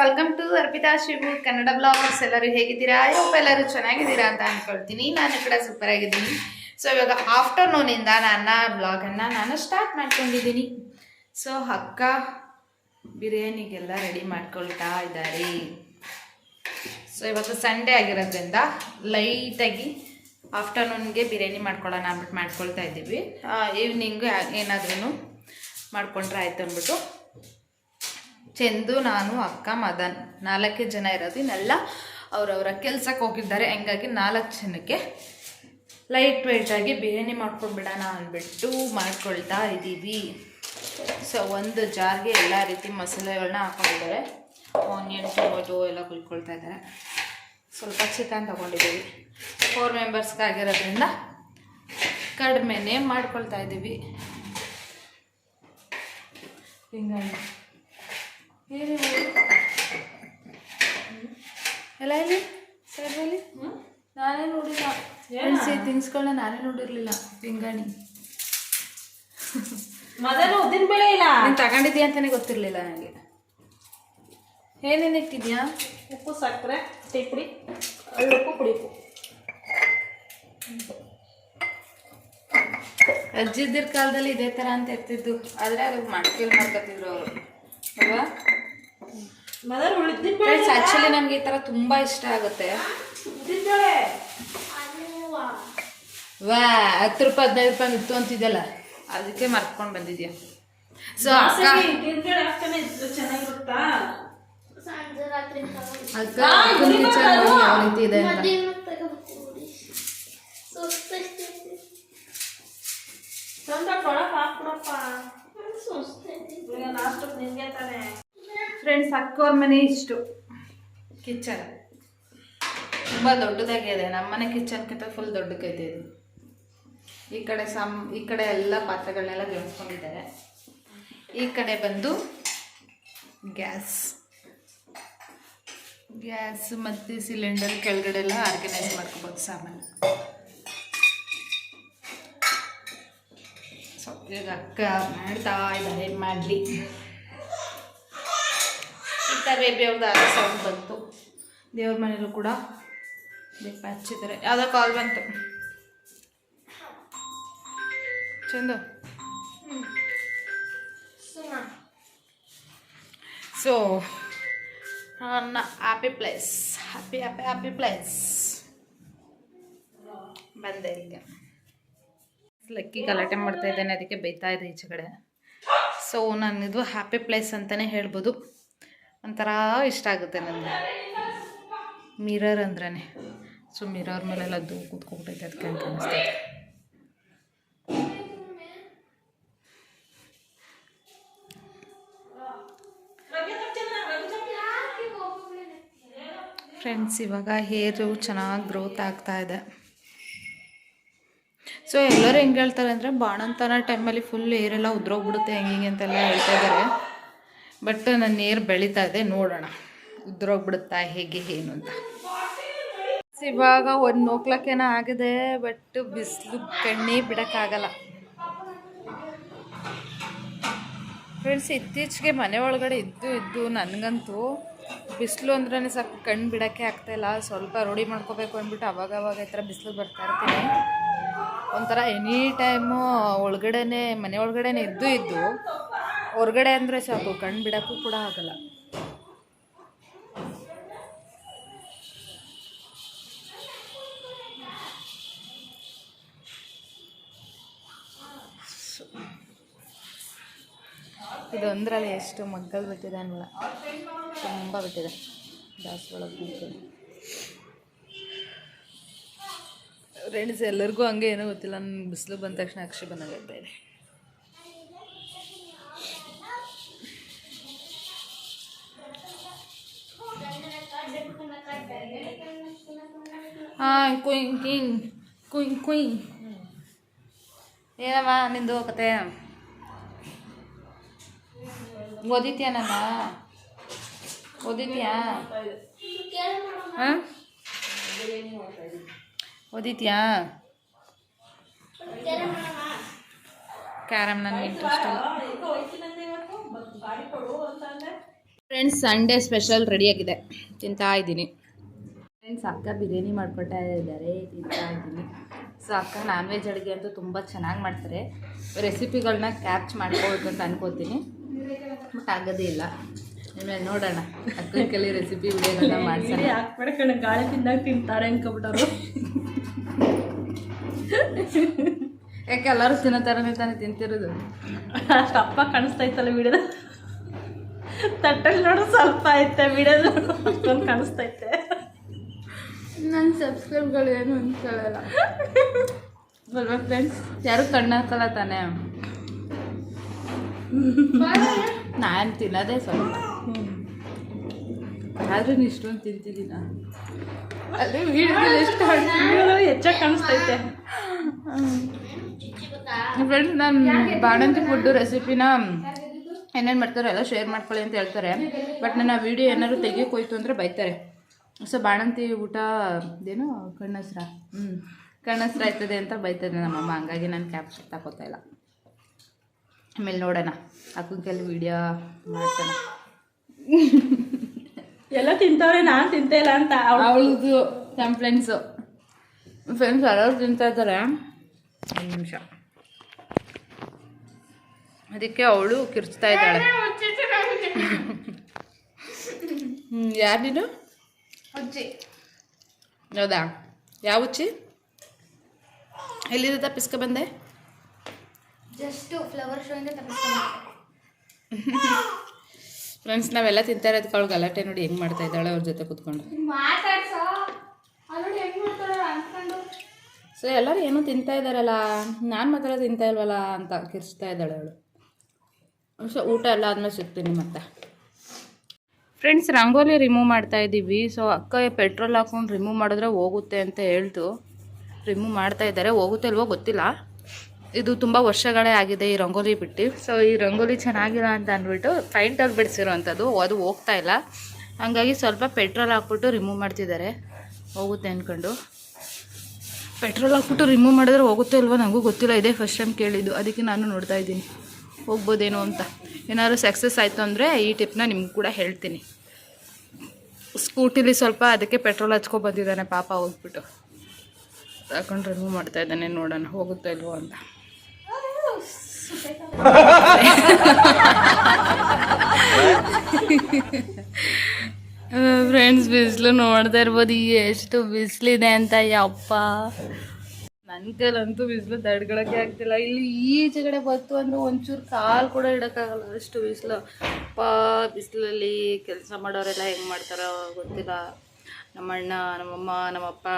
Welcome to Arpitha Shivu Kannada bloggers ಎಲ್ಲರೂ ಹೇಗಿದ್ದೀರಾ? Hope ಎಲ್ಲರೂ ಚೆನ್ನಾಗಿದ್ದೀರಾ ಅಂತ ಅನ್ಕೊಳ್ತೀನಿ. ನಾನು ಕಡೆ ಸೂಪರ್ ಆಗಿದ್ದೀನಿ. ಸೊ ಇವಾಗ ಆಫ್ಟರ್ನೂನಿಂದ ನನ್ನ ಬ್ಲಾಗನ್ನು ನಾನು ಸ್ಟಾರ್ಟ್ ಮಾಡ್ಕೊಂಡಿದ್ದೀನಿ. ಸೊ ಅಕ್ಕ ಬಿರಿಯಾನಿಗೆಲ್ಲ ರೆಡಿ ಮಾಡ್ಕೊಳ್ತಾ ಇದ್ದಾರೆ. ಸೊ ಇವತ್ತು ಸಂಡೇ ಆಗಿರೋದ್ರಿಂದ ಲೈಟಾಗಿ ಆಫ್ಟರ್ನೂನ್ಗೆ ಬಿರಿಯಾನಿ ಮಾಡ್ಕೊಳ್ಳೋಣ ಅಂದ್ಬಿಟ್ಟು ಮಾಡ್ಕೊಳ್ತಾ ಇದ್ದೀವಿ. ಈವ್ನಿಂಗು ಏನಾದ್ರೂ ಮಾಡ್ಕೊಂಡ್ರೆ ಆಯ್ತು ಅಂದ್ಬಿಟ್ಟು. ಚಂದು ನಾನು ಅಕ್ಕ, ಮದನ್ ನಾಲ್ಕೇ ಜನ ಇರೋದು. ಇನ್ನೆಲ್ಲ ಅವರವರ ಕೆಲ್ಸಕ್ಕೆ ಹೋಗಿದ್ದಾರೆ. ಹಂಗಾಗಿ ನಾಲ್ಕು ಜನಕ್ಕೆ ಲೈಟ್ ವೆಯ್ಟಾಗಿ ಬಿರಿಯಾನಿ ಮಾಡ್ಕೊಂಡ್ಬಿಡೋಣ ಅಂದ್ಬಿಟ್ಟು ಮಾಡ್ಕೊಳ್ತಾ ಇದ್ದೀವಿ. ಸೊ ಒಂದು ಜಾರ್ಗೆ ಎಲ್ಲ ರೀತಿ ಮಸಾಲೆಗಳನ್ನ ಹಾಕೊಂಡಿದ್ದಾರೆ. ಆನಿಯನ್ ಟೊಮೊಟೊ ಎಲ್ಲ ಕುಯ್ಕೊಳ್ತಾ ಇದ್ದಾರೆ. ಸ್ವಲ್ಪ ಚಿಕನ್ ತೊಗೊಂಡಿದ್ದೀವಿ. ಫೋರ್ ಮೆಂಬರ್ಸ್ಗಾಗಿರೋದ್ರಿಂದ ಕಡಿಮೆನೇ ಮಾಡ್ಕೊಳ್ತಾ ಇದ್ದೀವಿ. ಹಿಂಗಾಗಿ ಏನೇ ಎಲ್ಲ ಇಲ್ಲಿ? ಹೇಳಿ ನಾನೇ ನೋಡಿಲ್ಲ. ಎಲ್ಸಿ ತಿನ್ಸ್ಗಳನ್ನ ನಾನೇ ನೋಡಿರಲಿಲ್ಲ. ಪಿಂಗಾಣಿ ಮೊದಲು ಉದ್ದಿನ ಬೇಳೆ ಇಲ್ಲ? ನೀನು ತಗೊಂಡಿದ್ಯಾ ಅಂತಾನೆ ಗೊತ್ತಿರಲಿಲ್ಲ ನನಗೆ ಏನೇನು ಇಟ್ಟಿದ್ಯಾ? ಉಪ್ಪು ಸಕ್ಕರೆ ಟೀ ಪುಡಿ. ಉಪ್ಪು ಪುಡಿ ಅಜ್ಜಿದ್ದಿರ ಕಾಲದಲ್ಲಿ ಇದೇ ಥರ ಅಂತ ಇರ್ತಿದ್ದು. ಆದರೆ ಅದಕ್ಕೆ ಮಡ್ಕೆಲಿ ಮಾಡ್ಕೊತಿದ್ರು ಅವರು. ಫ್ರೆಂಡ್ಸ್ ಆ್ಯಕ್ಚುಲಿ ನನಗೆ ಈ ಥರ ತುಂಬ ಇಷ್ಟ ಆಗುತ್ತೆ. ವಾ ಹತ್ತು ರೂಪಾಯಿ ಹದಿನೈದು ರೂಪಾಯಿ ಇತ್ತು ಅಂತಿದ್ದಲ್ಲ ಅದಕ್ಕೆ ಮರ್ಕೊಂಡು ಬಂದಿದ್ಯಾ? ಸೊ ಅಕ್ಕ ಅಕ್ಕನ ಕಿಚನ್ ಯಾವ ರೀತಿ ಇದೆ ಅಂತ. ಕೊಳಕ್ ಹಾಕ್ಬಿಡಪ್ಪ. ಫ್ರೆಂಡ್ಸ್ ಅಕ್ಕವ್ರ ಮನೆ ಇಷ್ಟು. ಕಿಚನ್ ತುಂಬ ದೊಡ್ಡದಾಗಿದೆ. ನಮ್ಮನೆ ಕಿಚನ್ಗಿಂತ ಫುಲ್ ದೊಡ್ಡಕೈತೆ ಇದು. ಈ ಕಡೆ ಸಮ್, ಈ ಕಡೆ ಎಲ್ಲ ಪಾತ್ರೆಗಳನ್ನೆಲ್ಲ ಜೋಡಿಸ್ಕೊಂಡಿದ್ದಾರೆ ಈ ಕಡೆ ಬಂದು ಗ್ಯಾಸ್. ಗ್ಯಾಸ್ ಮತ್ತು ಸಿಲಿಂಡರ್ ಕೆಳಗಡೆ ಎಲ್ಲ ಆರ್ಗನೈಸ್ ಮಾಡ್ಕೋಬೋದು ಸಾಮಾನು. ಈಗ ಅಕ್ಕ ಮಾಡ್ತಾ ಇದ್ದಾರೆ ಮಾಡಲಿ? ಇತ್ತ ಬೇಬಿ ಅವ್ರದ್ದು ಆಗ ಸೌಂಡ್ ಬಂತು. ದೇವ್ರ ಮನೇಲೂ ಕೂಡ ದೀಪ ಹಚ್ಚಿದ್ದಾರೆ. ಯಾವುದೋ ಕಾಲ್ ಬಂತು. ಚಂದು? ಸೊ ನನ್ನ happy place happy happy happy place ಬಂದೆ ಈಗ. ಲಕ್ಕಿ ಗಲಾಟೆ ಮಾಡ್ತಾ ಇದ್ದೇನೆ, ಅದಕ್ಕೆ ಬೈತಾ ಇದೆ ಈಚೆ ಕಡೆ. ಸೊ ಇದು ಹ್ಯಾಪಿ ಪ್ಲೇಸ್ ಅಂತಲೇ ಹೇಳ್ಬೋದು. ಒಂಥರ ಇಷ್ಟ ಆಗುತ್ತೆ ನನಗೆ ಮಿರರ್ ಅಂದ್ರೇ ಸೊ ಮಿರರ್ ಮೇಲೆಲ್ಲ ದೂ ಕೂತ್ಕೊಂಡ್ಬಿಟ್ಟೈತೆ ಅದಕ್ಕೆ ಅಂತ ಅನಿಸ್ತೈತೆ ಫ್ರೆಂಡ್ಸ್ ಇವಾಗ ಹೇರು ಚೆನ್ನಾಗಿ ಗ್ರೋತ್ ಆಗ್ತಾ ಇದೆ. ಸೊ ಎಲ್ಲರೂ ಹೆಂಗೆ ಹೇಳ್ತಾರೆ ಅಂದರೆ ಬಾಣಂತನ ಟೈಮಲ್ಲಿ ಫುಲ್ ಏರೆಲ್ಲ ಉದ್ರೋಗ್ಬಿಡುತ್ತೆ, ಹೆಂಗೆ ಹಿಂಗೆ ಅಂತೆಲ್ಲ ಹೇಳ್ತಾ ಇದ್ದಾರೆ ಬಟ್ ನನ್ನ ಏರ್ ಬೆಳೀತಾ ಇದೆ, ನೋಡೋಣ. ಉದ್ರೋಗ್ಬಿಡುತ್ತಾ ಹೇಗೆ, ಏನು ಅಂತ. ಇವಾಗ ಒಂದು ಓ ಕ್ಲಾಕ್ ಏನೋ ಆಗಿದೆ ಬಟ್ ಬಿಸಿಲು ಕಣ್ಣೇ ಬಿಡೋಕ್ಕಾಗಲ್ಲ. ಫ್ರೆಂಡ್ಸ್ ಇತ್ತೀಚೆಗೆ ಮನೆ ಒಳಗಡೆ ಇದ್ದು ಇದ್ದು ನನಗಂತೂ ಬಿಸಿಲು ಅಂದ್ರೆ ಸಾಕು, ಕಣ್ಣು ಬಿಡೋಕ್ಕೆ ಆಗ್ತಾಯಿಲ್ಲ ಸ್ವಲ್ಪ ರೂಢಿ ಮಾಡ್ಕೋಬೇಕು ಅಂದ್ಬಿಟ್ಟು ಅವಾಗವಾಗ ಅವಾಗ ಈ ಥರ ಬಿಸಿಲು ಬರ್ತಾ ಇರ್ತೀನಿ. ಒಂಥರ ಎನಿ ಟೈಮು ಒಳಗಡೆ ಮನೆ ಒಳಗಡೆನೆ ಇದ್ದು ಇದ್ದು, ಹೊರಗಡೆ ಅಂದರೆ ಸಾಕು ಕಣ್ಣು ಬಿಡೋಕ್ಕೂ ಕೂಡ ಆಗಲ್ಲ. ಇದು ಒಂದರಲ್ಲಿ ಎಷ್ಟು ಮಗ್ಗಲ್ ಬಿಟ್ಟಿದೆ ಅನ್ನಲ್ಲ ತುಂಬ ಬಿಟ್ಟಿದೆ. ಒಳಗೆ ಬಿಟ್ಟಿದೆ ಫ್ರೆಂಡ್ಸ್ ಎಲ್ಲರಿಗೂ ಹಂಗೆ ಏನೋ ಗೊತ್ತಿಲ್ಲ ನನ್ನ ಬಿಸಿಲು ಬಂದ ತಕ್ಷಣ ಅಕ್ಷಿ ಬಂದಾಗ ಬೇರೆ ಹಾಂ ಕುಯ್ ಕಿಂಗ್ ಕುಯ್ ಕುಯ್. ಏನಮ್ಮ ನಿಂದು ಕತೆ? ಓದಿತ್ಯಾ ನನ್ನ? ಓದಿತ್ಯಾ? ಹಾಂ? ಓದಿತ್ಯಾ ಕ್ಯಾರಮ್ ನನಗೆ ಇಂಟ್ರೆಸ್ಟ್ ಇಲ್ಲ ಈಗ ಗಾಡಿ ಕೊಡು ಅಂತ ಅಂದೆ ಫ್ರೆಂಡ್ಸ್ ಸಂಡೇ ಸ್ಪೆಷಲ್ ರೆಡಿಯಾಗಿದೆ ತಿಂತಾ ಇದ್ದೀನಿ. ಫ್ರೆಂಡ್ಸ್ ಅಕ್ಕ ಬಿರಿಯಾನಿ ಮಾಡ್ಕೊಳ್ತಾ ಇದ್ದಾರೆ. ತಿಂತಾ ಇದ್ದೀನಿ. ಸೊ ಅಕ್ಕ ನಾನ್ ವೆಜ್ ಅಡುಗೆ ಅಂತೂ ತುಂಬ ಚೆನ್ನಾಗಿ ಮಾಡ್ತಾರೆ. ರೆಸಿಪಿಗಳನ್ನ ಕ್ಯಾಚ್ ಮಾಡ್ಕೋಬೇಕು ಅಂತ ಅನ್ಕೋತೀನಿ. ಬಟ್ ಆಗೋದೇ ಇಲ್ಲ. ಆಮೇಲೆ ನೋಡೋಣ. ಅಕ್ಕನ ಕಲಿ ರೆಸಿಪಿ ವಿಡಿಯೋಗಳನ್ನ ಮಾಡ್ತಾರೆ ಗಾಳಿ ತಿಂದಾಗ ತಿಂತಾರೆ ಅನ್ಕೊಬಿಟ್ಟರು ಯಾಕೆ ಎಲ್ಲರೂ ತಿನ್ನೋ ಥರನೇ ತಾನೇ ತಿಂತಿರೋದು? ಅಷ್ಟು ಅಪ್ಪ ಕಾಣಿಸ್ತಾ ಇತ್ತಲ್ಲ ವಿಡಿಯೋದ? ತಟ್ಟಲ್ಲಿ ನೋಡು ಸ್ವಲ್ಪ ಐತೆ ವಿಡಿಯೋದ. ಅಷ್ಟೊಂದು ಕಾಣಿಸ್ತೈತೆ ನನ್ನ ಸಬ್ಸ್ಕ್ರೈಬ್ಗಳು ಏನು ಅನ್ಕೊಳ್ಳಲ್ಲ. ಅಲ್ವಾ ಫ್ರೆಂಡ್ಸ್ ಯಾರು ಕಣ್ಣು ಹಾಕಲ್ಲ ತಾನೇ? ನಾನು ತಿನ್ನೋದೇ ಸ್ವಲ್ಪ. ಆದ್ರೂ ಇಷ್ಟೊಂದು ತಿಂತಿದ್ದೀನ? ಅದೇ ವೀಡಿಯೋದಲ್ಲಿ ಎಷ್ಟು ಹೆಚ್ಚಾಗಿ ಕಾಣಿಸ್ತೈತೆ ಫ್ರೆಂಡ್ಸ್ ನಾನು ಬಾಣಂತಿ ಫುಡ್ಡು ರೆಸಿಪಿನ ಏನೇನು ಮಾಡ್ತಾರೆ ಎಲ್ಲ ಶೇರ್ ಮಾಡ್ಕೊಳ್ಳಿ ಅಂತ ಹೇಳ್ತಾರೆ. ಬಟ್ ನನ್ನ ವೀಡಿಯೋ ಏನಾದ್ರು ತೆಗಿಯೋಕೆ ಹೋಯ್ತು ಅಂದರೆ ಬೈತಾರೆ. ಸೊ ಬಾಣಂತಿ ಊಟ ಏನು ಕಣ್ಣಸ್ರ. ಹ್ಞೂ ಕಣ್ಣಸ್ರ ಆಯ್ತದೆ ಅಂತ ಬೈತದೆ ನಮ್ಮಮ್ಮ. ಹಂಗಾಗಿ ನಾನು ಕ್ಯಾಪ್ಚರ್ ತಗೋತಾ ಇಲ್ಲ. ಆಮೇಲೆ ನೋಡೋಣ. ಅಕ್ಕನ ಕೆಲವು ವೀಡಿಯೋ ಮಾಡ್ತಾನೆ. ಎಲ್ಲ ತಿಂತವ್ರೆ ನಾನು ತಿಂತ ಇಲ್ಲ ಅಂತ. ಅವ್ಳು ಅವಳದು ಕಂಪ್ಲೇಂಟ್ಸು ಫ್ರೆಂಡ್ಸು ಫ್ರೆಂಡ್ಸ್ ಎಲ್ಲರೂ ತಿಂತಾ ಇದ್ದಾರೆ ಒಂದು ನಿಮಿಷ. ಅದಕ್ಕೆ ಅವಳು ಕಿರ್ಚ್ತಾ ಇದ್ದಾಳೆ. ಯಾರು ನೀನು? ಹೌದಾ? ಯಾವ ಉಚ್ಚಿ ಎಲ್ಲಿಂದ ತಪ್ಪಿಸ್ಕೊ ಬಂದೆ? ಜಸ್ಟ್ ಫ್ಲವರ್ ಶೋ ಇಂದ ಫ್ರೆಂಡ್ಸ್ ನಾವೆಲ್ಲ ತಿಂತಾ ಇರೋದಕ್ಕೆ ಅವಳು ಗಲಾಟೆ ನೋಡಿ ಹೆಂಗ್ ಮಾಡ್ತಾ ಇದ್ದಾಳೆ ಅವ್ರ ಜೊತೆ ಕೂತ್ಕೊಂಡು ಮಾತಾಡ್ಸೋ ಅಲ್ಲಿ ಹೆಂಗ್ ಮಾಡ್ತಾರ ಅನ್ಕೊಂಡು ಸೊ ಎಲ್ಲರೂ ಏನೋ ತಿಂತಾ ಇದ್ದಾರಲ್ಲ, ನಾನು ಮಾತ್ರ ತಿಂತಾ ಇಲ್ವಲ್ಲ ಅಂತ ಕಿರ್ಚ್ತಾ ಇದ್ದಾಳೆ ಅವಳು. ಸೊ ಊಟ ಎಲ್ಲ ಆದ್ಮೇಲೆ ಸಿಗ್ತೀನಿ ಮತ್ತೆ. ಫ್ರೆಂಡ್ಸ್ ರಂಗೋಲಿ ರಿಮೂವ್ ಮಾಡ್ತಾ ಇದ್ದೀವಿ. ಸೊ ಅಕ್ಕ ಪೆಟ್ರೋಲ್ ಹಾಕೊಂಡು ರಿಮೂವ್ ಮಾಡಿದ್ರೆ ಹೋಗುತ್ತೆ ಅಂತ ಹೇಳ್ತು. ರಿಮೂವ್ ಮಾಡ್ತಾ ಇದ್ದಾರೆ. ಹೋಗುತ್ತೆ ಇಲ್ವೋ ಗೊತ್ತಿಲ್ಲ. ಇದು ತುಂಬ ವರ್ಷಗಳೇ ಆಗಿದೆ ಈ ರಂಗೋಲಿ ಬಿಟ್ಟು. ಸೊ ಈ ರಂಗೋಲಿ ಚೆನ್ನಾಗಿಲ್ಲ ಅಂತ ಅಂದ್ಬಿಟ್ಟು ಪೈಂಟಲ್ಲಿ ಬಿಡಿಸಿರೋವಂಥದ್ದು ಅದು ಹೋಗ್ತಾ ಇಲ್ಲ. ಹಾಗಾಗಿ ಸ್ವಲ್ಪ ಪೆಟ್ರೋಲ್ ಹಾಕ್ಬಿಟ್ಟು ರಿಮೂವ್ ಮಾಡ್ತಿದ್ದಾರೆ. ಹೋಗುತ್ತೆ ಅಂದ್ಕೊಂಡು. ಪೆಟ್ರೋಲ್ ಹಾಕ್ಬಿಟ್ಟು ರಿಮೂವ್ ಮಾಡಿದ್ರೆ ಹೋಗುತ್ತೆ ಇಲ್ವೋ ನನಗೂ ಗೊತ್ತಿಲ್ಲ. ಇದೇ ಫಸ್ಟ್ ಟೈಮ್ ಕೇಳಿದ್ದು. ಅದಕ್ಕೆ ನಾನು ನೋಡ್ತಾ ಇದ್ದೀನಿ. ಹೋಗ್ಬೋದೇನೋ ಅಂತ. ಏನಾದ್ರು ಸಕ್ಸಸ್ ಆಯಿತು ಅಂದರೆ ಈ ಟಿಪ್ನ ನಿಮ್ಗೆ ಕೂಡ ಹೇಳ್ತೀನಿ. ಸ್ಕೂಟಿಲಿ ಸ್ವಲ್ಪ ಅದಕ್ಕೆ ಪೆಟ್ರೋಲ್ ಹಚ್ಕೊ ಬಂದಿದ್ದಾನೆ ಪಾಪ, ಹೋಗ್ಬಿಟ್ಟು. ತಗೊಂಡು ರಿಮೂವ್ ಮಾಡ್ತಾ ಇದ್ದಾನೆ, ನೋಡೋಣ ಹೋಗುತ್ತೆ ಇಲ್ವೋ ಅಂತ. ಫ್ರೆಂಡ್ಸ್ ಬಿಸಿಲು ನೋಡ್ತಾ ಇರ್ಬೋದು ಈಗ ಎಷ್ಟು ಬಿಸಿಲಿದೆ ಅಂತ, ಯಪ್ಪ. ನನ್ನ ಕೈಲಂತೂ ಬಿಸಿಲು ತಡ್ಗಡಕ್ಕೆ ಆಗ್ತಿಲ್ಲ. ಇಲ್ಲಿ ಈಚೆಗಡೆ ಬತ್ತು ಅಂದ್ರೆ ಒಂಚೂರು ಕಾಲು ಕೂಡ ಇಡೋಕ್ಕಾಗಲ್ಲ, ಅಷ್ಟು ಬಿಸಿಲು. ಅಪ್ಪ ಬಿಸಿಲಲ್ಲಿ ಕೆಲಸ ಮಾಡೋರೆಲ್ಲ ಹೆಂಗೆ ಮಾಡ್ತಾರೋ ಗೊತ್ತಿಲ್ಲ. ನಮ್ಮಣ್ಣ, ನಮ್ಮಮ್ಮ, ನಮ್ಮಪ್ಪ,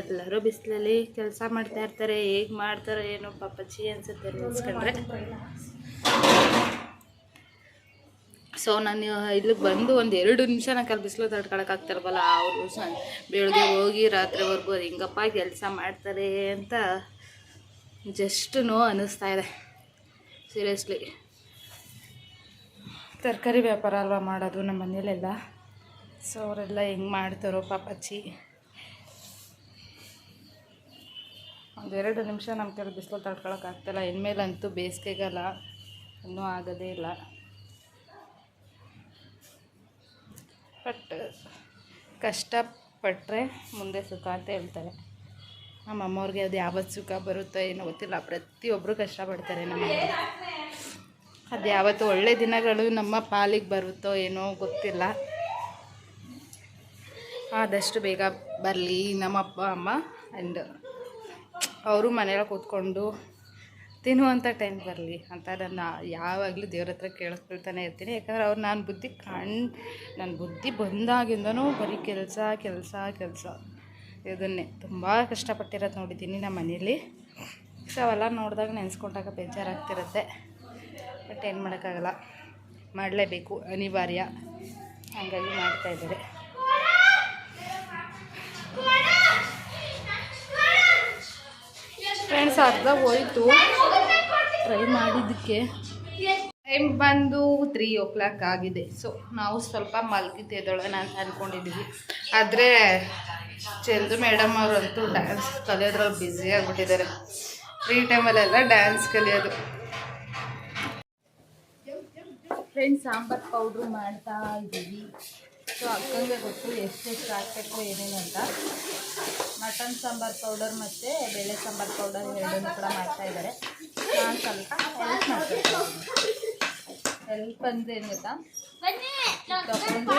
ಎಲ್ಲರೂ ಬಿಸಿಲಲ್ಲಿ ಕೆಲಸ ಮಾಡ್ತಾ ಇರ್ತಾರೆ. ಹೇಗೆ ಮಾಡ್ತಾರೋ ಏನೋ ಪಾಪಚಿ ಅನ್ಸುತ್ತೆ ನೆನೆಸ್ಕೊಂಡ್ರೆ ಸೊ ನಾನು ಇಲ್ಲಿಗೆ ಬಂದು ಒಂದು ಎರಡು ನಿಮಿಷ ನಾನು ಕಲ್ ಬಿಸಿಲು ತಡ್ಕೊಳಕ್ಕಾಗ್ತಿಲ್ವಲ್ಲ ಅವರು ಬೆಳಗ್ಗೆ ಹೋಗಿ ರಾತ್ರಿವರೆಗೂ ಹಿಂಗಪ್ಪ ಕೆಲಸ ಮಾಡ್ತಾರೆ ಅಂತ ಜಸ್ಟ್ ನೋ ಅನ್ನಿಸ್ತಾ ಇದೆ. ಸೀರಿಯಸ್ಲಿ ತರಕಾರಿ ವ್ಯಾಪಾರ ಅಲ್ವಾ ಮಾಡೋದು ನಮ್ಮ ಮನೇಲೆಲ್ಲ ಸೊ ಅವರೆಲ್ಲ ಹೆಂಗೆ ಮಾಡ್ತಾರೋ ಪಾಪಚ್ಚಿ ಒಂದೆರಡು ನಿಮಿಷ ನಮ್ಮ ಕಡೆ ಬಿಸಿಲು ತಡ್ಕೊಳಕ್ಕಾಗ್ತಿಲ್ಲ ಇನ್ಮೇಲಂತೂ ಬೇಸಿಗೆಗಾಲ ಇನ್ನೂ ಆಗೋದೇ ಇಲ್ಲ. ಬಟ್ ಕಷ್ಟಪಟ್ಟರೆ ಮುಂದೆ ಸುಖ ಅಂತ ಹೇಳ್ತಾರೆ. ನಮ್ಮ ಅಮ್ಮವ್ರಿಗೆ ಅದು ಯಾವತ್ತು ಸುಖ ಬರುತ್ತೋ ಏನೋ ಗೊತ್ತಿಲ್ಲ. ಪ್ರತಿಯೊಬ್ಬರು ಕಷ್ಟಪಡ್ತಾರೆ ನಮ್ಮ ಅದು ಯಾವತ್ತು ಒಳ್ಳೆ ದಿನಗಳು ನಮ್ಮ ಪಾಲಿಗೆ ಬರುತ್ತೋ ಏನೋ ಗೊತ್ತಿಲ್ಲ. ಆದಷ್ಟು ಬೇಗ ಬರಲಿ ನಮ್ಮ ಅಪ್ಪ ಅಮ್ಮ ಆ್ಯಂಡ್ ಅವರು ಮನೆಯಲ್ಲಿ ಕೂತ್ಕೊಂಡು ತಿನ್ನುವಂಥ ಟೈಮ್ ಬರಲಿ ಅಂತ ನಾನು ಯಾವಾಗಲೂ ದೇವ್ರ ಹತ್ರ ಕೇಳಿಸ್ಕೊಳ್ತಾನೆ ಇರ್ತೀನಿ. ಯಾಕಂದರೆ ಅವ್ರು ನಾನು ಬುದ್ಧಿ ಕಣ್ ನನ್ನ ಬುದ್ಧಿ ಬಂದಾಗಿಂದನೂ ಬರೀ ಕೆಲಸ ಕೆಲಸ ಕೆಲಸ. ಇದನ್ನೇ. ತುಂಬ ಕಷ್ಟಪಟ್ಟಿರೋದು ನೋಡಿದ್ದೀನಿ ನಮ್ಮ ಮನೇಲಿ. ಸೊ ಅವೆಲ್ಲ ನೋಡಿದಾಗ ನೆನೆಸ್ಕೊಂಡಾಗ ಬೇಜಾರಾಗ್ತಿರುತ್ತೆ. ಬಟ್ ಏನು ಮಾಡೋಕ್ಕಾಗಲ್ಲ. ಮಾಡಲೇಬೇಕು. ಅನಿವಾರ್ಯ. ಹಾಗಾಗಿ ಮಾಡ್ತಾಯಿದ್ದಾರೆ ಫ್ರೆಂಡ್ಸ್, ಅರ್ಧ ಹೋಯ್ತು. ಟ್ರೈ ಮಾಡಿದ್ದಕ್ಕೆ. ಟೈಮ್ ಬಂದು ತ್ರೀ ಓ ಕ್ಲಾಕ್ ಆಗಿದೆ. ಸೊ ನಾವು ಸ್ವಲ್ಪ ಮಲಗಿದ್ದೆದೊಳಗೆ ಅಂತ ಅಂದ್ಕೊಂಡಿದ್ದೀವಿ ಆದರೆ, ಚಂದು ಮೇಡಮ್ ಅವರಂತೂ ಡ್ಯಾನ್ಸ್ ಕಲಿಯೋದ್ರಲ್ಲಿ ಬ್ಯುಸಿ ಆಗಿಬಿಟ್ಟಿದ್ದಾರೆ. ಫ್ರೀ ಟೈಮಲ್ಲೆಲ್ಲ ಡ್ಯಾನ್ಸ್ ಕಲಿಯೋದು. ಫ್ರೆಂಡ್ಸ್ ಸಾಂಬಾರು ಪೌಡ್ರು ಮಾಡ್ತಾ ಇದ್ದೀವಿ ಸೊ ಅಕ್ಕಂಗೆ ಗೊತ್ತು ಎಷ್ಟೆಷ್ಟು ಹಾಕಬೇಕು, ಏನೇನು ಅಂತ. ಮಟನ್ ಸಾಂಬಾರು ಪೌಡರ್ ಮತ್ತು ಬೇಳೆ ಸಾಂಬಾರು ಪೌಡರ್ ಎರಡನ್ನೂ ಕೂಡ ಮಾಡ್ತಾ ಇದ್ದಾರೆ. ನಾನು ಸ್ವಲ್ಪ ಹೆಲ್ಪ್ ಮಾಡ್ತೀನಿ. ಹೆಲ್ಪ್ ಅಂದರೆ ಏನು ಗೊತ್ತಾ? ತಗೊಂಡು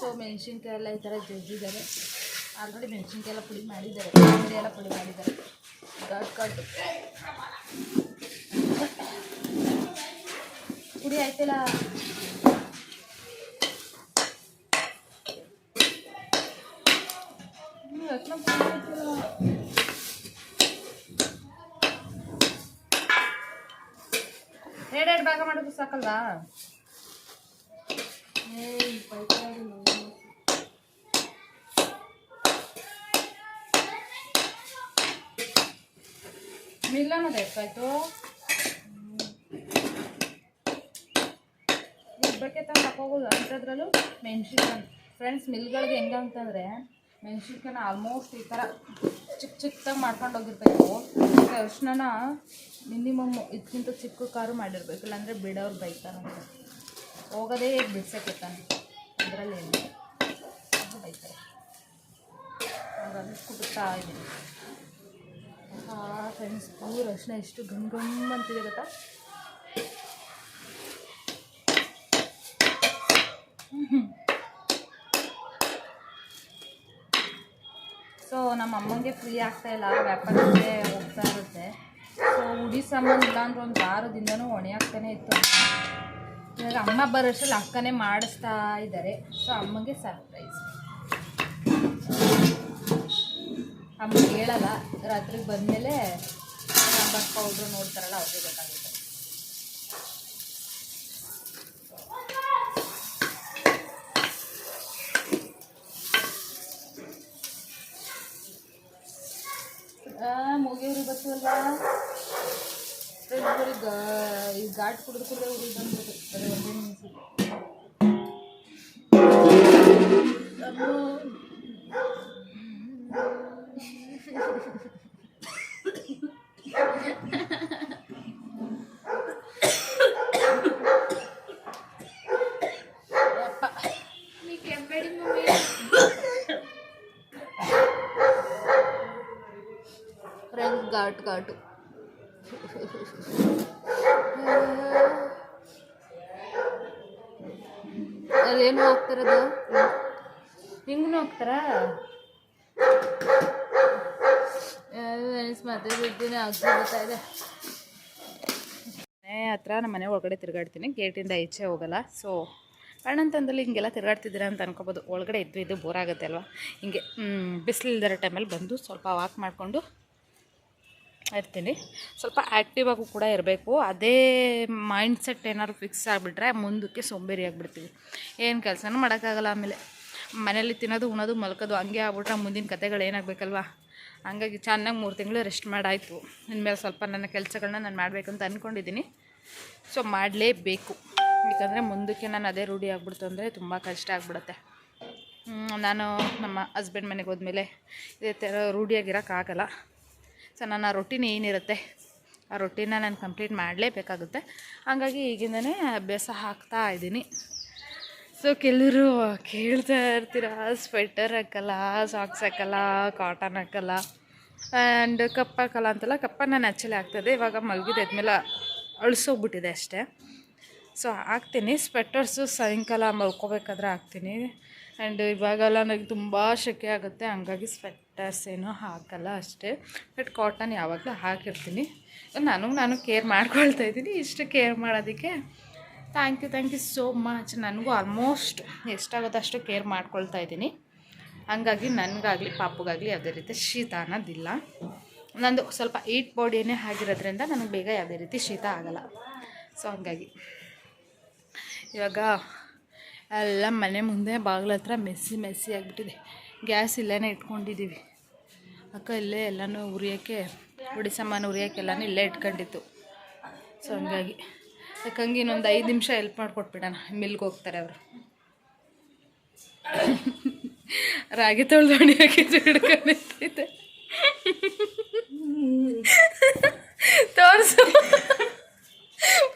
ಸೊ ಮೆಣಸಿನ್ಕಾಯಿ ಎಲ್ಲ ಈ ಥರ ಜಜ್ಜಿದ್ದಾರೆ. ಆಲ್ರೆಡಿ ಮೆಣಸಿನ್ಕಾಯಿ ಎಲ್ಲ ಪುಡಿ ಮಾಡಿದ್ದಾರೆ. ಪುಡಿ ಎಲ್ಲ ಪುಡಿ ಮಾಡಿದ್ದಾರೆ ಕಟ್ ಕಟ್ ಪುಡಿ ಆಯ್ತಿಲ್ಲ? ಎರಡು ಎರಡು ಭಾಗ ಮಾಡೋದು ಸಾಕಲ್ವಾ? ಏಯ್ ಬೈತಾಡಿ ಬೇಕಾಯ್ತು ಎಷ್ಟಾಯ್ತು ಇಬ್ಬಕ್ಕೆ ತಂದು ಹಾಕೋಗೋದು ಅಂಥದ್ರಲ್ಲೂ ಮೆಣಸಿನ್ಕಾಯಿ. ಫ್ರೆಂಡ್ಸ್ ಮಿಲ್ಗಳಿಗೆ ಹೆಂಗೆ ಅಂತಂದರೆ ಮೆಣಸಿನ್ಕಾಯಿನ ಆಲ್ಮೋಸ್ಟ್ ಈ ಥರ ಚಿಕ್ಕ ಚಿಕ್ಕದಾಗಿ ಮಾಡ್ಕೊಂಡು ಹೋಗಿರ್ಬೇಕು. ಮತ್ತು ಅರ್ಶಿನ ಮಿನಿಮಮ್ ಇದಕ್ಕಿಂತ ಚಿಕ್ಕ ಕಾರು ಮಾಡಿರ್ಬೇಕು. ಇಲ್ಲಾಂದರೆ ಬಿಡೋರು ಬೈತಾರಂತೆ ಹೋಗೋದೇ ಬಿಡ್ಸಕ್ಕೆ ತಾನೆ. ಅದರಲ್ಲಿ ಅದು ಬೈತಾರೆ. ಹಾಗಾಗಿ ಕುಟುತ್ತಾ ಇದ್ದೀನಿ. ಫ್ರೆಂಡ್ಸ್ ಪೂರ ಅರ್ಶಿನ ಎಷ್ಟು ಗಮ್ ಗಮ್ ಅಂತಿದೆ ಗೊತ್ತಾ? ಸೊ ನಮ್ಮ ಅಮ್ಮಂಗೆ ಫ್ರೀ ಆಗ್ತಾ ಇಲ್ಲ ವ್ಯಾಪಾರಕ್ಕೆ ಹೋಗ್ತಾ ಇರುತ್ತೆ. ಸೊ ಉಡಿ ಸಾಮಾನು ಇಲ್ಲ ಅಂದ್ರೆ ಒಂದು ವಾರದಿಂದನೂ ಒಣೆ ಇತ್ತು. ಇವಾಗ ಅಮ್ಮ ಬರೋಷ್ಟರಲ್ಲಿ ಅಕ್ಕನೇ ಮಾಡಿಸ್ತಾ ಇದ್ದಾರೆ. ಸೊ ಅಮ್ಮಂಗೆ ಸರ್ಪ್ರೈಸ್ ಅಮ್ಮ ಹೇಳಲ್ಲ ರಾತ್ರಿಗೆ ಬಂದಮೇಲೆ ಸಾಂಬಾರು ಪೌಡ್ರು ನೋಡ್ತಾರಲ್ಲ, ಅವ್ರಿಗೆ ಗೊತ್ತಾಗುತ್ತೆ. ಮುಗಿಯವ್ರಿಗೆ ಬರ್ತವಲ್ಲ ಫ್ರೆಂಡ್ಸ್ ಗಾ ಈ ಘಾಟ್ ಕುಡಿದು ಕುಡಿದ್ರೆ ಊರಿಗೆ ಬಂದ್ಬಿಟ್ಟು. ಘಾಟು ಅದೇನು ಹಾಕ್ತಾರದು? ಹಿಂಗೂ ಹಾಕ್ತಾರ? ಬರ್ತಾ ಇದೆ. ಮನೆ ಹತ್ರ ನಮ್ಮ ಮನೆ ಒಳಗಡೆ ತಿರುಗಾಡ್ತೀನಿ ಗೇಟಿಂದ ಈಚೆ ಹೋಗಲ್ಲ. ಸೊ ಅಣ್ಣಂತಂದಲ್ಲಿ ಹಿಂಗೆಲ್ಲ ತಿರುಗಾಡ್ತಿದ್ದೀರಾ ಅಂತ ಅನ್ಕೋಬೋದು. ಒಳಗಡೆ ಇದ್ದು ಇದು ಬೋರ್ ಆಗುತ್ತೆ ಅಲ್ವಾ? ಹಿಂಗೆ ಬಿಸಿಲಿಲ್ದಿರೋ ಟೈಮಲ್ಲಿ ಬಂದು ಸ್ವಲ್ಪ ವಾಕ್ ಮಾಡಿಕೊಂಡು ಇರ್ತೀನಿ. ಸ್ವಲ್ಪ ಆ್ಯಕ್ಟಿವ್ ಆಗೂ ಕೂಡ ಇರಬೇಕು. ಅದೇ ಮೈಂಡ್ ಸೆಟ್ ಏನಾದ್ರು ಫಿಕ್ಸ್ ಆಗಿಬಿಟ್ರೆ ಮುಂದಕ್ಕೆ ಸೋಂಬೇರಿ ಆಗಿಬಿಡ್ತೀವಿ. ಏನು ಕೆಲಸನೂ ಮಾಡೋಕ್ಕಾಗಲ್ಲ ಆಮೇಲೆ. ಮನೇಲಿ ತಿನ್ನೋದು, ಉಣೋದು, ಮಲ್ಕೋದು, ಹಂಗೆ ಆಗ್ಬಿಟ್ರೆ ಮುಂದಿನ ಕತೆಗಳು ಏನಾಗಬೇಕಲ್ವಾ? ಹಂಗಾಗಿ ಚೆನ್ನಾಗಿ ಮೂರು ತಿಂಗಳು ರೆಸ್ಟ್ ಮಾಡಾಯಿತು. ಇನ್ಮೇಲೆ ಸ್ವಲ್ಪ ನನ್ನ ಕೆಲಸಗಳನ್ನ ನಾನು ಮಾಡಬೇಕಂತ ಅಂದ್ಕೊಂಡಿದ್ದೀನಿ ಸೊ ಮಾಡಲೇಬೇಕು. ಯಾಕಂದರೆ ಮುಂದಕ್ಕೆ ನಾನು ಅದೇ ರೂಢಿ ಆಗ್ಬಿಡ್ತು ಅಂದರೆ ತುಂಬ ಕಷ್ಟ ಆಗ್ಬಿಡುತ್ತೆ. ನಾನು ನಮ್ಮ ಹಸ್ಬೆಂಡ್ ಮನೆಗೆ ಹೋದ್ಮೇಲೆ ಇದೇ ಥರ ರೂಢಿಯಾಗಿರೋಕ್ಕಾಗಲ್ಲ ಸೊ ನನ್ನ ರೊಟೀನ್ ಏನಿರುತ್ತೆ, ಆ ರೊಟೀನ ನಾನು ಕಂಪ್ಲೀಟ್ ಮಾಡಲೇಬೇಕಾಗುತ್ತೆ. ಹಾಗಾಗಿ ಈಗಿಂದನೇ ಅಭ್ಯಾಸ ಹಾಕ್ತಾ ಇದ್ದೀನಿ. ಸೊ ಕೆಲವರು ಕೇಳ್ತಾ ಇರ್ತೀರ ಸ್ವೆಟರ್ ಹಾಕಲ್ಲ ಸಾಕ್ಸ್ ಹಾಕಲ್ಲ ಕಾಟನ್ ಹಾಕಲ್ಲ ಆ್ಯಂಡ್ ಕಪ್ ಹಾಕಲ್ಲ ಅಂತಲ್ಲ ಕಪ್ಪ ನಾನು ಆ್ಯಕ್ಚುಲಿ ಆಗ್ತದೆ ಇವಾಗ ಮಲಗಿದ್ದಾದ್ಮೇಲೆ ಅಳಿಸೋಗ್ಬಿಟ್ಟಿದೆ ಅಷ್ಟೇ. ಸೊ, ಹಾಕ್ತೀನಿ. ಸ್ವೆಟರ್ಸು ಸಾಯಂಕಾಲ ಮಲ್ಕೋಬೇಕಾದ್ರೆ ಹಾಕ್ತೀನಿ. ಆ್ಯಂಡ್ ಇವಾಗೆಲ್ಲ ನನಗೆ ತುಂಬ ಶೆಕೆ ಆಗುತ್ತೆ. ಹಂಗಾಗಿ ಸ್ವೆಟರ್ಸ್ ಏನೂ ಹಾಕಲ್ಲ ಅಷ್ಟೇ. ಬಟ್ ಕಾಟನ್ ಯಾವಾಗಲೂ ಹಾಕಿರ್ತೀನಿ. ನಾನು ನಾನು ಕೇರ್ ಮಾಡ್ಕೊಳ್ತಾ ಇದ್ದೀನಿ. ಇಷ್ಟು ಕೇರ್ ಮಾಡೋದಕ್ಕೆ. Thank you thank you so much ನನಗೂ ಆಲ್ಮೋಸ್ಟ್ ಎಷ್ಟಾಗುತ್ತೋ ಅಷ್ಟು ಕೇರ್ ಮಾಡ್ಕೊಳ್ತಾ ಇದ್ದೀನಿ. ಹಂಗಾಗಿ ನನಗಾಗಲಿ, ಪಾಪುಗಾಗಲಿ ಯಾವುದೇ ರೀತಿ ಶೀತ ಅನ್ನೋದಿಲ್ಲ. ನಂದು ಸ್ವಲ್ಪ ಈಟ್ ಬಾಡಿಯೇ ಆಗಿರೋದ್ರಿಂದ ನನಗೆ ಬೇಗ ಯಾವುದೇ ರೀತಿ ಶೀತ ಆಗಲ್ಲ. ಸೊ ಹಂಗಾಗಿ. ಇವಾಗ ಎಲ್ಲ ಮನೆ ಮುಂದೆ ಬಾಗಿಲ ಹತ್ರ ಮೆಸ್ಸಿ ಮೆಸ್ಸಿ ಆಗಿಬಿಟ್ಟಿದೆ. ಗ್ಯಾಸ್ ಇಲ್ಲೇ ಇಟ್ಕೊಂಡಿದ್ದೀವಿ. ಅಕ್ಕ ಇಲ್ಲೇ ಎಲ್ಲನೂ ಉರಿಯೋಕ್ಕೆ ಉಡಿ ಸಾಮಾನು ಉರಿಯೋಕೆ ಎಲ್ಲನೂ ಇಲ್ಲೇ ಇಟ್ಕೊಂಡಿತ್ತು. ಸೊ ಹಂಗಾಗಿ. ಯಾಕಂಗೆ ಇನ್ನೊಂದು ಐದು ನಿಮಿಷ ಹೆಲ್ಪ್ ಮಾಡಿಕೊಟ್ಬಿಡೋಣ. ಮಿಲ್ಗೆ ಹೋಗ್ತಾರೆ ಅವರು. ರಾಗಿ ತೊಳೆದು ಹೊಡಿಯೋಕೆ ಹಿಡ್ಕೊಂಡಿರ್ತೈತೆ ತೋರಿಸು.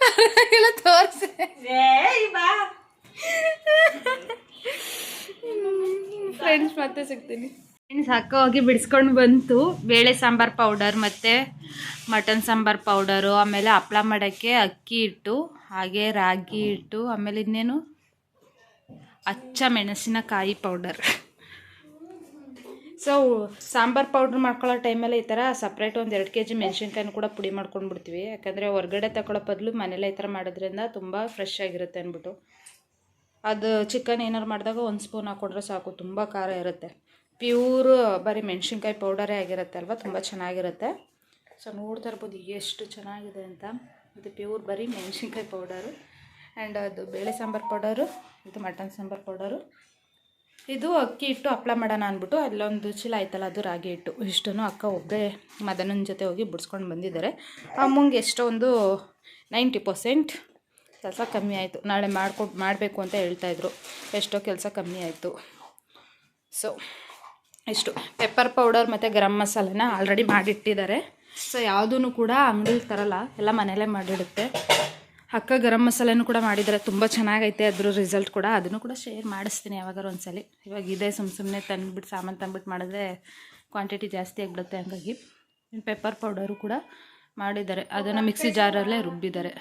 ಪರವಾಗಿಲ್ಲ ತೋರಿಸಿ. ಫ್ರೆಂಡ್ಸ್ ಮತ್ತೆ ಸಿಗ್ತೀನಿ. ಫ್ರೆಂಡ್ಸ್ ಅಕ್ಕ ಹೋಗಿ ಬಿಡಿಸ್ಕೊಂಡು ಬಂತು. ಬೇಳೆ ಸಾಂಬಾರ್ ಪೌಡರ್ ಮತ್ತು ಮಟನ್ ಸಾಂಬಾರ್ ಪೌಡರು ಆಮೇಲೆ ಹಪ್ಳ ಮಾಡೋಕ್ಕೆ ಅಕ್ಕಿ ಹಿಟ್ಟು ಹಾಗೆ ರಾಗಿ ಹಿಟ್ಟು ಆಮೇಲೆ ಇನ್ನೇನು ಅಚ್ಚ ಮೆಣಸಿನಕಾಯಿ ಪೌಡರ್ ಸೊ ಸಾಂಬಾರು ಪೌಡ್ರ್ ಮಾಡ್ಕೊಳ್ಳೋ ಟೈಮಲ್ಲಿ ಈ ಥರ ಸಪ್ರೇಟ್ ಒಂದು ಎರಡು ಕೆ ಜಿ ಮೆಣಸಿನ್ಕಾಯಿನ ಕೂಡ ಪುಡಿ ಮಾಡ್ಕೊಂಡು ಬಿಡ್ತೀವಿ. ಯಾಕಂದರೆ ಹೊರಗಡೆ ತಗೊಳ್ಳೋ ಬದಲು ಮನೇಲೆ ಈ ಥರ ಮಾಡೋದ್ರಿಂದ ತುಂಬ ಫ್ರೆಶ್ ಆಗಿರುತ್ತೆ ಅಂದ್ಬಿಟ್ಟು ಅದು ಚಿಕನ್ ಏನಾರು ಮಾಡಿದಾಗ ಒಂದು ಸ್ಪೂನ್ ಹಾಕ್ಕೊಂಡ್ರೆ ಸಾಕು, ತುಂಬ ಖಾರ ಇರುತ್ತೆ. ಪ್ಯೂರ್ ಬರೀ ಮೆಣಸಿನ್ಕಾಯಿ ಪೌಡರೇ ಆಗಿರುತ್ತೆ ಅಲ್ವಾ, ತುಂಬ ಚೆನ್ನಾಗಿರುತ್ತೆ. ಸೊ ನೋಡ್ತಾ ಇರ್ಬೋದು ಎಷ್ಟು ಚೆನ್ನಾಗಿದೆ ಅಂತ. ಇದು ಪ್ಯೂರ್ ಬರೀ ಮೆಣಸಿನ್ಕಾಯಿ ಪೌಡರು ಆ್ಯಂಡ್ ಅದು ಬೇಳೆ ಸಾಂಬಾರು ಪೌಡರು ಇದು ಮಟನ್ ಸಾಂಬಾರು ಪೌಡರು ಇದು ಅಕ್ಕಿ ಹಿಟ್ಟು ಹಪ್ಪಳ ಮಾಡೋಣ ಅಂದ್ಬಿಟ್ಟು ಅಲ್ಲೊಂದು ಚೀಲ ಆಯ್ತಲ್ಲ, ಅದು ರಾಗಿ ಹಿಟ್ಟು. ಇಷ್ಟನ್ನು ಅಕ್ಕ ಒಬ್ಬರೇ ಮದನನ ಜೊತೆ ಹೋಗಿ ಬಿಡಿಸ್ಕೊಂಡು ಬಂದಿದ್ದಾರೆ. ಅಮ್ಮಂಗೆ ಎಷ್ಟೋ ಒಂದು ನೈಂಟಿ ಪರ್ಸೆಂಟ್ ಕೆಲಸ ಕಮ್ಮಿ ಆಯಿತು. ನಾಳೆ ಮಾಡ್ಕೊ, ಮಾಡಬೇಕು ಅಂತ ಹೇಳ್ತಾಯಿದ್ರು ಎಷ್ಟೋ ಕೆಲಸ ಕಮ್ಮಿ ಆಯಿತು. ಸೊ ಇಷ್ಟು. ಪೆಪ್ಪರ್ ಪೌಡರ್ ಮತ್ತು ಗರಂ ಮಸಾಲೆನ ಆಲ್ರೆಡಿ ಮಾಡಿಟ್ಟಿದ್ದಾರೆ. ಸೊ ಯಾವುದೂ ಕೂಡ ಅಂಗಡಿಲಿ ತರಲ್ಲ. ಎಲ್ಲ ಮನೇಲೇ ಮಾಡಿಡುತ್ತೆ. ಅಕ್ಕ ಗರಂ ಮಸಾಲೆನೂ ಕೂಡ ಮಾಡಿದ್ದಾರೆ ತುಂಬ ಚೆನ್ನಾಗೈತೆ. ಅದ್ರ ರಿಸಲ್ಟ್ ಕೂಡ ಅದನ್ನು ಕೂಡ ಶೇರ್ ಮಾಡಿಸ್ತೀನಿ ಯಾವಾಗಾರು ಒಂದ್ಸಲಿ. ಇವಾಗ ಇದೆ ಸುಮ್ಮ ಸುಮ್ಮನೆ ತಂದುಬಿಟ್ಟು ಸಾಮಾನು ತಂದ್ಬಿಟ್ಟು ಮಾಡಿದ್ರೆ ಕ್ವಾಂಟಿಟಿ ಜಾಸ್ತಿ ಆಗಿಬಿಡುತ್ತೆ ಹಂಗಾಗಿ ಪೆಪ್ಪರ್ ಪೌಡರು ಕೂಡ ಮಾಡಿದ್ದಾರೆ. ಅದನ್ನು ಮಿಕ್ಸಿ ಜಾರಲ್ಲೇ ರುಬ್ಬಿದ್ದಾರೆ.